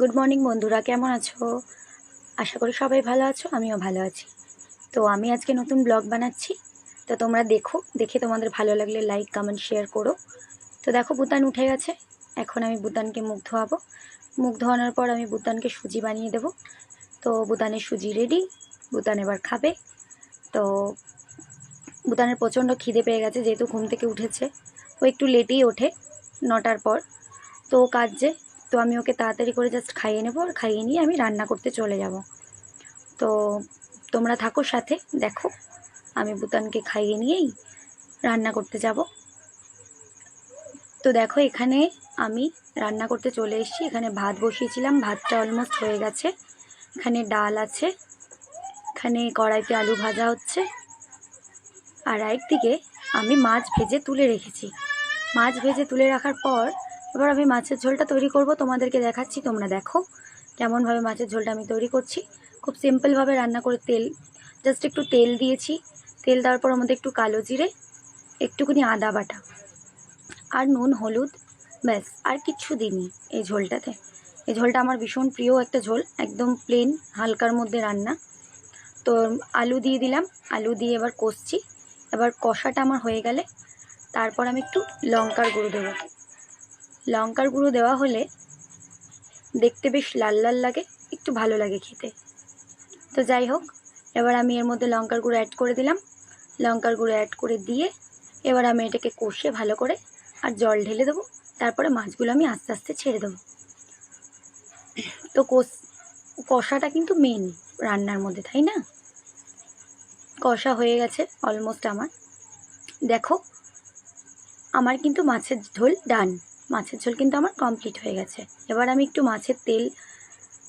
Good morning বন্ধুরা। কেমন আছো? আশা করি সবাই ভালো আছো, আমিও ভালো আছি। তো আমি আজকে নতুন ব্লগ বানাচ্ছি। তো তোমরা দেখো, দেখে তোমাদের ভালো লাগলে লাইক কমেন্ট শেয়ার করো। তো দেখো, বুতান উঠে গেছে। এখন আমি বুতানকে মুখ ধোয়াবো। মুখ ধোয়ানোর পর আমি বুতানকে সুজি বানিয়ে দেব। তো বুতানের সুজি রেডি বুতান এবার খাবে। তো বুতানের প্রচণ্ড খিদে পেয়ে গেছে, যেহেতু ঘুম থেকে উঠেছে। ও একটু লেটেই ওঠে, নটার পর। তো কাজে তো আমি ওকে তাড়াতাড়ি করে জাস্ট খাইয়ে নেব, আর খাইয়ে নিয়ে আমি রান্না করতে চলে যাব। তো তোমরা থাকো সাথে, দেখো। আমি বুতানকে খাইয়ে নিয়েই রান্না করতে যাব। তো দেখো, এখানে আমি রান্না করতে চলে এসেছি। এখানে ভাত বসিয়েছিলাম, ভাতটা অলমোস্ট হয়ে গেছে। এখানে ডাল আছে, এখানে কড়াইতে আলু ভাজা হচ্ছে। আর একদিকে আমি মাছ ভেজে তুলে রেখেছি। মাছ ভেজে তুলে রাখার পর এবার আমি মাছের ঝোলটা তৈরি করব। তোমাদেরকে দেখাচ্ছি, তোমরা দেখো। কেমনভাবে মাছের ঝোলটা আমি তৈরি করছি। খুব সিম্পলভাবে রান্না করে তেল, জাস্ট একটু তেল দিয়েছি। তেল দেওয়ার পর আমাদের একটু কালো জিরে, একটুখানি আদা বাটা আর নুন, হলুদ, ব্যাস। আর কিচ্ছু দিইনি এই ঝোলটাতে। এই ঝোলটা আমার ভীষণ প্রিয় একটা ঝোল, একদম প্লেন হালকার মধ্যে রান্না। তো আলু দিয়ে দিলাম। আলু দিয়ে এবার কষছি। এবার কষাটা আমার হয়ে গেলে তারপর আমি একটু লঙ্কার গুঁড়ো দেবো। লঙ্কার গুঁড়ো দেওয়া হলে দেখতে বেশ লাল লাল লাগে, একটু ভালো লাগে খেতে। তো যাই হোক, এবার আমি এর মধ্যে লঙ্কার গুঁড়ো অ্যাড করে দিলাম। লঙ্কার গুঁড়ো অ্যাড করে দিয়ে এবার আমি এটাকে কষে ভালো করে আর জল ঢেলে দেবো। তারপরে মাছগুলো আমি আস্তে আস্তে ছেড়ে দেবো। তো কষ, কষাটা কিন্তু মেন রান্নার মধ্যে, তাই না? কষা হয়ে গেছে অলমোস্ট আমার। দেখো, আমার কিন্তু মাছের ঝোল ডান মাছের ঝোল কিন্তু আমার কমপ্লিট হয়ে গেছে। এবার আমি একটু মাছের তেল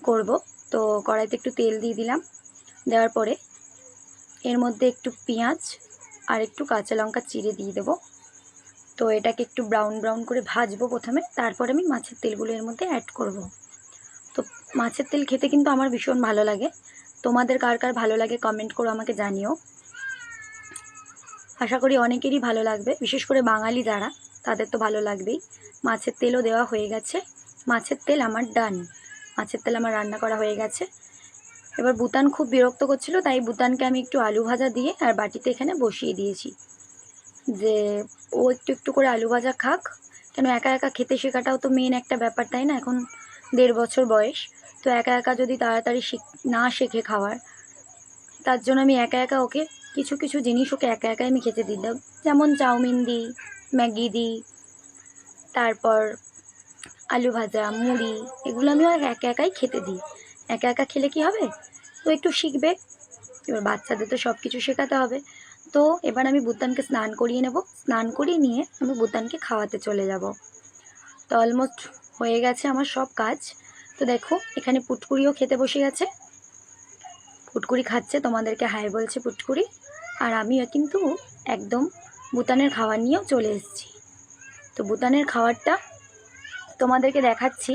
করব। তো কড়াইতে একটু তেল দিয়ে দিলাম। দেওয়ার পরে এর মধ্যে একটু পেঁয়াজ আর একটু কাঁচা লঙ্কা চিড়ে দিয়ে দেবো। তো এটাকে একটু ব্রাউন ব্রাউন করে ভাজবো প্রথমে। তারপরে আমি মাছের তেলগুলো এর মধ্যে অ্যাড করব। তো মাছের তেল খেতে কিন্তু আমার ভীষণ ভালো লাগে। তোমাদের কার কার ভালো লাগে কমেন্ট করো আমাকে জানিও। আশা করি অনেকেরই ভালো লাগবে। বিশেষ করে বাঙালি যারা তাদের তো ভালো লাগবেই। মাছের তেলও দেওয়া হয়ে গেছে। মাছের তেল আমার ডান। মাছের তেল আমার রান্না করা হয়ে গেছে। এবার বুতান খুব বিরক্ত করছিল, তাই বুতানকে আমি একটু আলু ভাজা দিয়ে আর বাটিতে এখানে বসিয়ে দিয়েছি। যে ও একটু একটু করে আলু ভাজা খাক। কেন একা একা খেতে শেখাটাও তো মেন একটা ব্যাপার, তাই না? এখন দেড় বছর বয়স। তো একা একা যদি তাড়াতাড়ি না শেখে খাওয়ার, তার জন্য আমি একা একা ওকে কিছু কিছু জিনিস ওকে একা একাই আমি খেতে দিতাম। যেমন চাউমিন দিই ম্যাগি দিই, তারপর আলু ভাজা, মুড়ি, এগুলো আমি একা একাই খেতে দিই। একা একা খেলে কি হবে? তো একটু শিখবে। এবার বাচ্চাদের তো সব কিছু শেখাতে হবে। তো এবার আমি বুতানকে স্নান করিয়ে নেব। স্নান করিয়ে নিয়ে আমি বুতানকে খাওয়াতে চলে যাব। তো অলমোস্ট হয়ে গেছে আমার সব কাজ। তো দেখো, এখানে পুটকুড়িও খেতে বসে গেছে। পুটকুড়ি খাচ্ছে, তোমাদেরকে হাই বলছে পুটকুড়ি। আর আমিও কিন্তু একদম বুতানের খাবার নিয়েও চলে এসেছি। তো বুতানের খাবারটা তোমাদেরকে দেখাচ্ছি।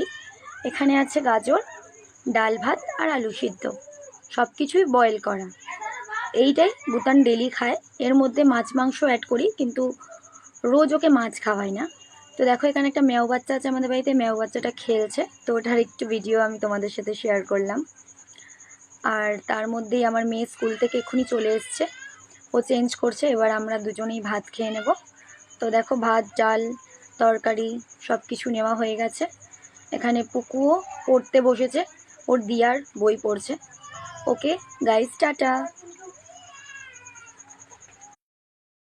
এখানে আছে গাজর, ডাল ভাত আর আলু সিদ্ধ। সব কিছুই বয়েল করা। এইটাই বুতান ডেলি খায়। এর মধ্যে মাছ মাংস অ্যাড করি, কিন্তু রোজ ওকে মাছ খাওয়াই না। তো দেখো, এখানে একটা মেয় বাচ্চা আছে আমাদের বাড়িতে। মেয় বাচ্চাটা খেলছে। তো ওটার একটু ভিডিও আমি তোমাদের সাথে শেয়ার করলাম। আর তার মধ্যেই আমার মেয়ে স্কুল থেকে এক্ষুনি চলে এসছে। ও চেঞ্জ করছে, এবার আমরা দুজনেই ভাত খেয়ে নেব। তো দেখো ভাত, ডাল, তরকারি সব কিছু নেওয়া হয়ে গেছে। এখানে পুকুও পড়তে বসেছে, ওর দিয়ার বই পড়ছে। Okay guys tata!